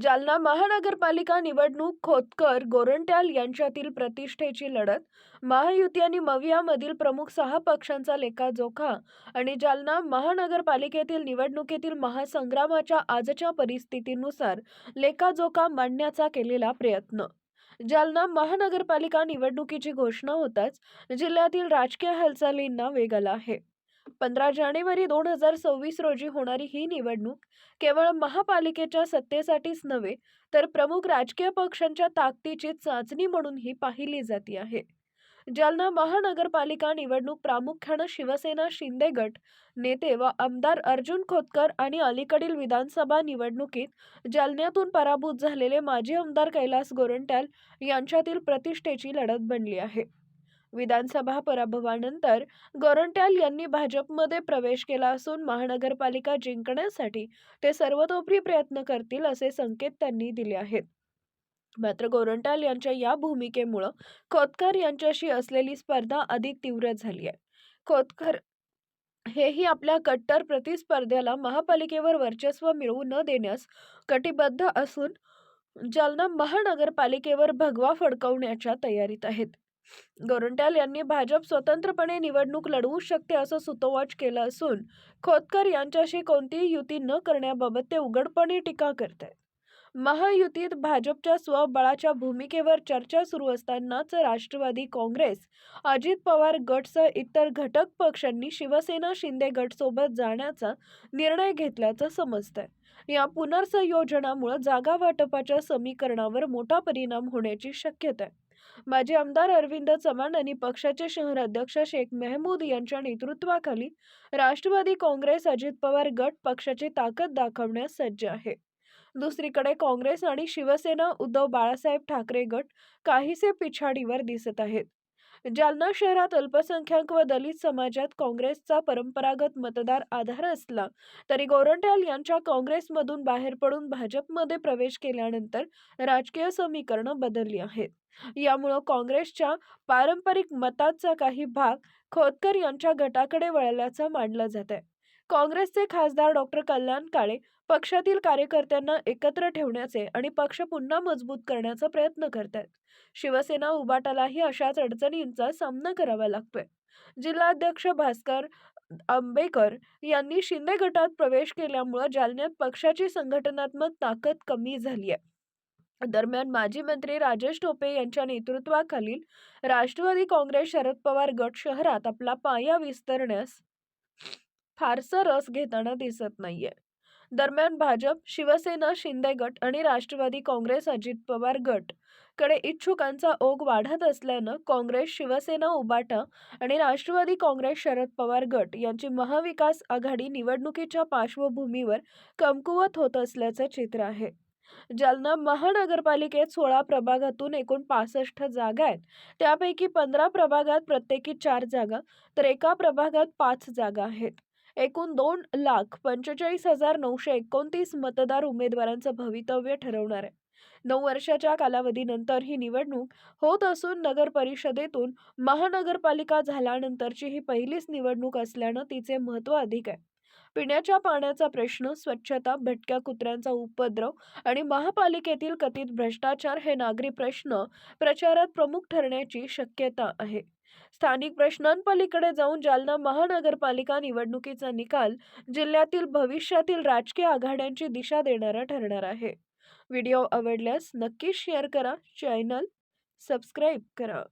जालना महानगरपालिका निवडणूक खोतकर गोरंट्याल यांच्यातील प्रतिष्ठेची लढत महायुती आणि मवियामधील प्रमुख सहा पक्षांचा लेखाजोखा आणि जालना महानगरपालिकेतील निवडणुकीतील महासंग्रामाच्या आजच्या परिस्थितीनुसार लेखाजोखा मांडण्याचा केलेला प्रयत्न. जालना महानगरपालिका निवडणुकीची घोषणा होताच जिल्ह्यातील राजकीय हालचालींना वेग आला आहे. पंधरा जानेवारी दोन हजार सव्वीस रोजी होणारी ही निवडणूक केवळ महापालिकेच्या सत्तेसाठीच नव्हे तर प्रमुख राजकीय पक्षांच्या ताकदीची चाचणी म्हणूनही पाहिली जाते आहे. जालना महानगरपालिका निवडणूक प्रामुख्यानं शिवसेना शिंदे गट नेते व आमदार अर्जुन खोतकर आणि अलीकडील विधानसभा निवडणुकीत जालन्यातून पराभूत झालेले माजी आमदार कैलास गोरंट्याल यांच्यातील प्रतिष्ठेची लढत बनली आहे. विधानसभा पराभवानंतर गोरंट्याल यांनी भाजपमध्ये प्रवेश केला असून महानगरपालिका जिंकण्यासाठी ते सर्वतोपरी प्रयत्न करतील असे संकेत त्यांनी दिले आहेत. मात्र गोरंट्याल यांच्या या भूमिकेमुळं खोतकर यांच्याशी असलेली स्पर्धा अधिक तीव्र झाली आहे. खोतकर हेही आपल्या कट्टर प्रतिस्पर्ध्याला महापालिकेवर वर्चस्व मिळवू न देण्यास कटिबद्ध असून जालना महानगरपालिकेवर भगवा फडकवण्याच्या तयारीत आहेत. गोरंट्याल यांनी भाजप स्वतंत्रपणे निवडणूक लढवू शकते असं सुतोवाच केलं असून खोतकर यांच्याशी कोणतीही युती न करण्याबाबत ते उघडपणे टीका करत आहेत महायुतीत भाजपच्या स्वबळाच्या भूमिकेवर चर्चा सुरू असतानाच राष्ट्रवादी काँग्रेस अजित पवार गटसह इतर घटक पक्षांनी शिवसेना शिंदे गटसोबत जाण्याचा निर्णय घेतल्याचं समजतंय. या पुनर्संयोजनामुळे जागा वाटपाच्या समीकरणावर मोठा परिणाम होण्याची शक्यता आहे माजी आमदार अरविंद चव्हाण आणि पक्षाचे शहराध्यक्ष शेख मेहमूद यांच्या नेतृत्वाखाली राष्ट्रवादी काँग्रेस अजित पवार गट पक्षाची ताकद दाखवण्यास सज्ज आहे. दुसरीकडे काँग्रेस आणि शिवसेना उद्धव बाळासाहेब ठाकरे गट काहीसे पिछाडीवर दिसत आहेत. जालना शहरात अल्पसंख्याक व दलित समाजात काँग्रेसचा परंपरागत मतदार आधार असला तरी गोरंट्याल यांच्या काँग्रेसमधून बाहेर पडून भाजपमध्ये प्रवेश केल्यानंतर राजकीय समीकरणं बदलली आहेत. यामुळं काँग्रेसच्या पारंपरिक मताचा काही भाग खोतकर यांच्या गटाकडे वळल्याचं मानलं जात आहे काँग्रेसचे खासदार डॉक्टर कल्याण काळे पक्षातील कार्यकर्त्यांना एकत्र ठेवण्याचे आणि पक्ष पुन्हा मजबूत करण्याचा प्रयत्न करत आहेत शिवसेना उबाटालाही अशाच अडचणींचा सामना करावा लागतोय. जिल्हाध्यक्ष भास्कर आंबेकर यांनी शिंदे गटात प्रवेश केल्यामुळे जालन्यात पक्षाची संघटनात्मक ताकद कमी झाली आहे दरम्यान माजी मंत्री राजेश टोपे यांच्या नेतृत्वाखालील राष्ट्रवादी काँग्रेस शरद पवार गट शहरात आपला पाया विस्तारण्यास फारसा रस घेताना दिसत नाहीये. दरम्यान भाजप शिवसेना शिंदे गट आणि राष्ट्रवादी काँग्रेस अजित पवार गटकडे इच्छुकांचा ओघ वाढत असल्यानं काँग्रेस शिवसेना उबाटा आणि राष्ट्रवादी काँग्रेस शरद पवार गट यांची महाविकास आघाडी निवडणुकीच्या पार्श्वभूमीवर कमकुवत होत असल्याचं चित्र आहे. जालना महानगरपालिकेत सोळा प्रभागातून एकूण पासष्ट जागा आहेत त्यापैकी पंधरा प्रभागात प्रत्येकी चार जागा तर एका प्रभागात पाच जागा आहेत. एकूण दोन लाख पंचेचाळीस हजार नऊशे एकोणतीस मतदार उमेदवारांचं भवितव्य ठरवणार आहे. नऊ वर्षाच्या कालावधीनंतर ही निवडणूक होत असून नगर परिषदेतून महानगरपालिका झाल्यानंतरची ही पहिलीच निवडणूक असल्यानं तिचे महत्त्व अधिक आहे. पिण्याच्या पाण्याचा प्रश्न स्वच्छता भटक्या कुत्र्यांचा उपद्रव आणि महापालिकेतील कथित भ्रष्टाचार हे नागरी प्रश्न प्रचारात प्रमुख ठरण्याची शक्यता आहे. स्थानिक प्रश्नांपलीकडे जाऊन जालना महानगरपालिका निवडणुकीचा निकाल जिल्ह्यातील भविष्यातील राजकीय आघाड्यांची दिशा देणारा ठरणार आहे. व्हिडिओ आवडल्यास नक्की शेअर करा चॅनल सबस्क्राईब करा.